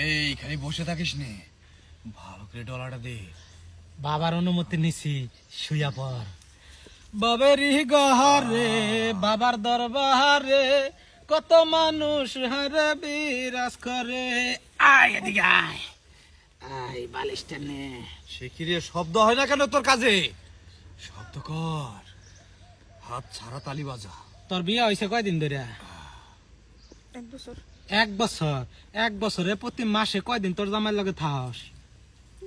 এই খালি বসে থাকিস নে। ভালো করে ডলাটা দে। বাবার অনুমতি নিছি শুয়া পর বাবেরি গহরে বাবার দরবারে কত মানুষ হারে বিরাজ করে। আয় এদিকে আয়। আয় বালিশটা নে। সে কি রে শব্দ হয় না কেন তোর কাজে? শব্দ কর। হাত ছাড়া তালি বাজা। তোর বিয়ে হয়েছে কয়দিন ধরে? এক বছর। এক বছর এক বছরে প্রতি মাসে কয়দিন তোর জামাইয়ের লগে থাকস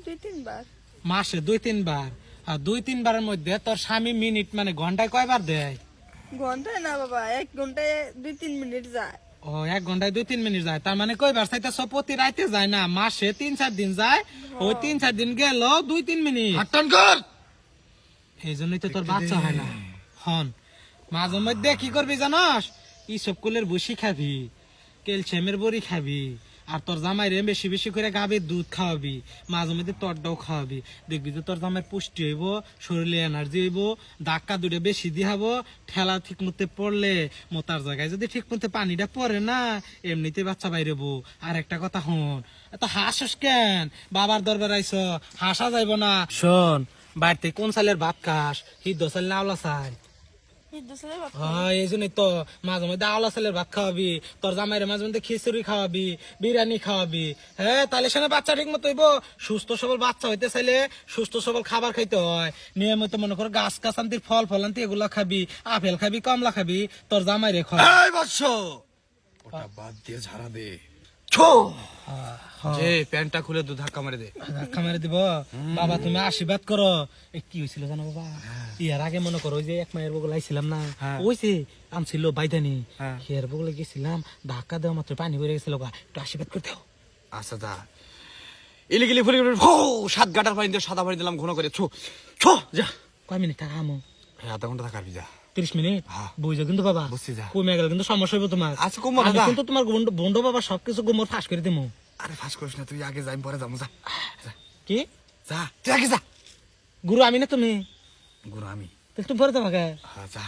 দুই তিনবার। মাসে দুই তিনবার। আর দুই তিনবারের মধ্যে তোর স্বামী মিনিট মানে ঘন্টায় কয়বার দেয়? ঘন্টায় না বাবা এক ঘন্টায় দুই তিন মিনিট যায়। ও এক ঘন্টায় দুই তিন মিনিট যায়। তার মানে কয়বার? চাইতেছ প্রতি রাইতে যায় না মাসে তিন চার দিন যায়। ওই তিন চার দিন গেল দুই তিন মিনিট। হাট্টান কর! এই জন্যই তো তোর বাচ্চা হয় না। হন মাঝে মধ্যে কি করবি জানস? ইসব কুলের বসি খাবি ক্যালসিয়ামের বড়ি খাবি। আর তোর জামাই রে বেশি বেশি করে গাভীর দুধ খাওয়াবি। মাঝে মধ্যে তরটাও খাওয়াবি। দেখবি যে তোর জামাই পুষ্টি হইব, শরীরে এনার্জি হইব, ধাক্কা দুটো বেশি দিহাব ঠেলা ঠিক মতো পড়লে মোতার জায়গায় যদি ঠিক মতো পানিটা পড়ে না এমনিতে বাচ্চা বাইরেব আর একটা কথা হন এত হাসস কেন? বাবার দরবার আইস, হাসা যাইব না। শোন, বাড়িতে কোন সালের ভাত খাস? হিদ্দ সাল না আওলা বাপ হ্যাঁ এই জন্যই তো মাঝে মধ্যে আওলা চালের ভাত খাওয়াবি তোর জামাইরে মাঝে মধ্যে খিচুড়ি খাওয়াবি বিরিয়ানি খাওয়াবি। হ্যাঁ তাহলে সেখানে বাচ্চা ঠিক মতো হইব। সুস্থ সবল বাচ্চা হইতে চাইলে সুস্থ সবল খাবার খাইতে হয়। নিয়মিত মনে কর গাছ কাছান্তির ফল ফলান্তি এগুলা খাবি আপেল খাবি কমলা খাবি তোর জামাইরে খাওয়া এই বৎস! ওটা বাদ দিয়ে ঝাড়া দে। ছো! যে প্যান্টটা খুলে দু ধাক্কা মেরে দে। ধাক্কা মেরে দিব। বাবা তুমি আশীর্বাদ করো। কি হয়েছিল জানো বাবা? ইয়ার আগে মনে করো যে এক মায়ের বগল আইছিলাম না হ্যাঁ। ওই যে আনছিল বাইদানি হ্যাঁ। হিয়ার বগলে গেছিলাম ধাক্কা দেওয়া মাত্র পানি ভরে গেছিল গা একটু আশীর্বাদ করতে দাও। আচ্ছা দা ফুলি ফো সাত গাটার পানি দিয়ে সাদা পানি দিলাম ঘন করে। ছো ছো যা। কয় মিনিট টাকা আমো আধা ঘণ্টা থাকাবি যা। তিরিশ মিনিট? হ্যাঁ। বুঝছ কিন্তু বাবা। কমে গেল কিন্তু সমস্যা হইব তোমার। আচ্ছা। কিন্তু তোমার বন্ধু বন্ধু বাবা সবকিছু গোমর ফাঁস করে দেবো আরে ফাঁস করিস না তুই আগে যাই পরে যাব যা। কি? যা তুই আগে যা। গুরু আমি না তুমি? গুরু আমি। একটু পরে তোমাকে হ্যাঁ যা।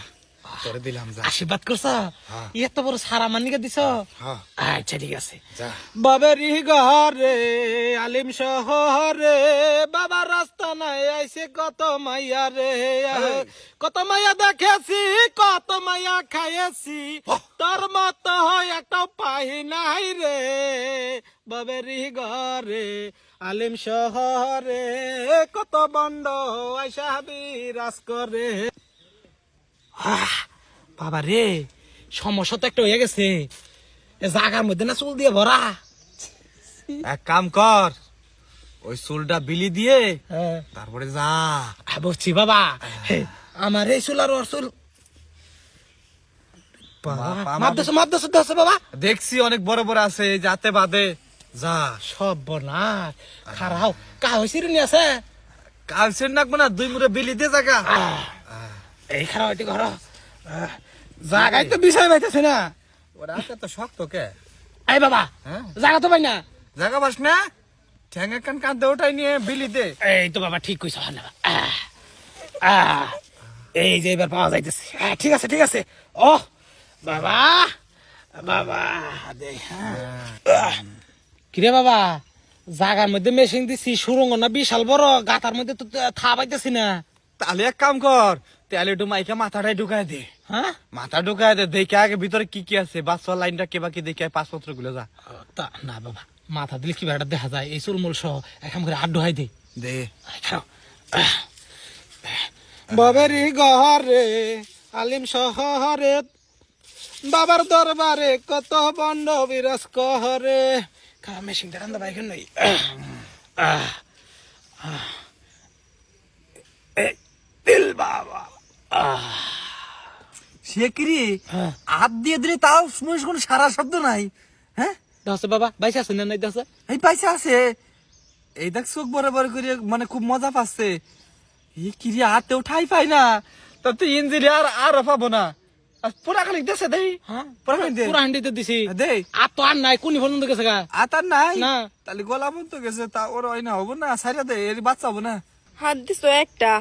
তোরে দিলাম যা। আশীর্বাদ করছ? হ্যাঁ। এত বড় সারা মানিকে দিছ? হ্যাঁ। আচ্ছা ঠিক আছে। যা। বাবারি ঘরে আলিম শহরে বাবার রাস্তা নাই আইছে কত মাইয়া রে। কত মাইয়া দেখেছি কত মাইয়া খাইয়েছি। তোর মত হয় একটা পাই নাই রে। বাবারি ঘরে আলিম শহরে কত বন্ড আইসা বিরাজ করে। বাবা রে সমস্যা তো একটা হয়ে গেছে। জাগার মধ্যে না চুল দিয়ে ভরা। এক কাম কর ওই চুলটা বিলি দিয়ে হ্যাঁ। তারপরে যা। বলছি বাবা। আমার এই চুল আর ওর চুল। দেখছি অনেক বড় বড় আছে যাতে বাদে। যা সব বনা খারাও। কা হয়েছে রে আছে কালসের নাকবো না দুই মুড়ে বিলি দিয়ে জায়গা আহ, এই খারাও এটি ঘর। জাগাই তো বিষয় পাইতেছে না। ওরা তো শক্ত কে? এই বাবা হ্যাঁ? জাগা তো পাই না। জায়গা বাস না? ঠ্যাঙ্গা কান কাঁদতে ওটাই নিয়ে বিলি দে। এই তো বাবা ঠিক কইছ না এই যে এবার পাওয়া যাইতেছে। আহ, ঠিক আছে ঠিক আছে। ও বাবা বাবা দে, হ্যাঁ। কিরে বাবা জাগার মধ্যে মেশিন দিছি সুরঙ্গ না বিশাল বড় গাতার মধ্যে তো থা পাইতেছি না। তাহলে এক কাম কর তাহলে একটু মাইকে মাথাটাই ঢুকাই দে। হ্যাঁ? মাথা ঢুকায় দে দেখে আগে ভিতরে কি কি আছে বাচ্চা লাইনটা কে বাকি দেখে পাসপত্রগুলো যা। তা না বাবা মাথা দিলে কি বেড়া দেখা যায়? এই চুলমুল সহ এখন করে আড্ডু হাই দে। দে। বাবারি ঘরে আলিম শহরে বাবার দরবারে কত বন্ড বিরাজ কহরে। নই। দিল বাবা। সে কিরি হ্যাঁ। হাত দিয়ে দিলে তাও শুনিস কোনো সারা শব্দ নাই। হ্যাঁ? দাসে বাবা বাইসে আছে না নাই দাসে এই পয়সা আছে। এই দেখ চোখ বড় বড় করে মানে খুব মজা পাচ্ছে। এই কিরি হাতে উঠাই পাই না। তা তুই ইঞ্জিনিয়ার আর পাবো না। পুরা খালি দেশে দেই। হ্যাঁ? পুরা খালি পুরা হান্ডিতে দিছি। দে আর তো আর নাই কোনি পর্যন্ত গেছে গা? আর তার নাই? না। তাহলে গলা বন্ধ গেছে তা ওর ওই না হব না? সারিয়া দে এর বাচ্চা হব না? হাত দিস একটা।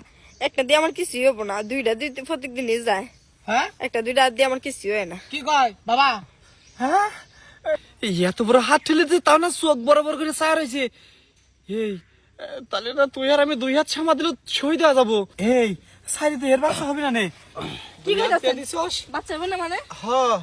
একটা দিয়ে আমার কিছুই হব না। দুইটা দুই প্রত্যেক দিনই যায়। হ্যাঁ? একটা দুইটা হাত দিয়ে আমার কিছুই হয় না। কি কয় বাবা? হ্যাঁ? এত বড় হাত ঠেলে দিয়ে তাও না চোখ বরাবর করে চায় রয়েছে। এই তাহলে না তুই আর আমি দুই হাত সামা দিলে সই দেওয়া যাব। এই সাইডে এর বাচ্চা হবে না নে? কি বাচ্চা হবে না মানে? হ্যাঁ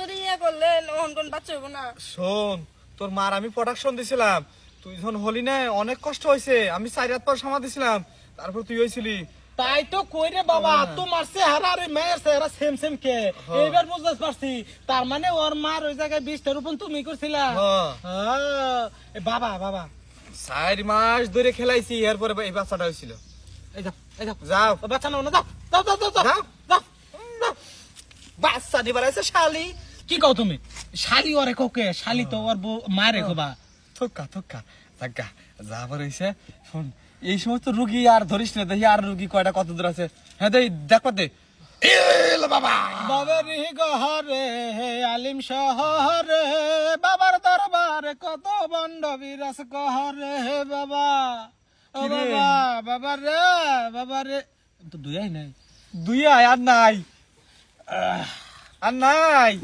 ধরে ইয়ে করলে অন কোন বাচ্চা হবে না। শোন তোর মার আমি প্রোডাকশন দিছিলাম। তুই যখন হলি না অনেক কষ্ট হয়েছে আমি চার রাত পর সামা দিছিলাম। তারপর তুই হয়েছিলি তাই তো কই রে বাবা তোমার চেহারা আর মায়ের চেহারা সেম সেম কে। এইবার বুঝতে পারছি। তার মানে ওর মার ওই জায়গায় বিশটা রূপন তুমি করছিলা। হ্যাঁ। হ্যাঁ। এ বাবা বাবা। চার মাস ধরে খেলাইছি এরপরে এই বাচ্চাটা হয়েছিল এই যাও এই যাও। যাও। বাচ্চা নাও না যাও যাও যাও যাও যাও। যাও। যাও বাচ্চা দিবার আছে শালি। কি কও তুমি? শালি ওরে কোকে শালি তো ওর মারে কোবা থক্কা থক্কা। থাক্কা যা হয়েছে শোন এই সমস্ত রুগী আর ধরিস না দেখি আর রুগী কয়টা কত দূর আছে। হ্যাঁ দেখ দেখ পাতে বাবা। বাবারি গহরে আলিম শহরে বাবার দরবারে কত বন্ড বিরাস কহরে বাবা। ও? বাবা। বাবা রে বাবা রে তো দুই নাই। দুই আর নাই। আর নাই।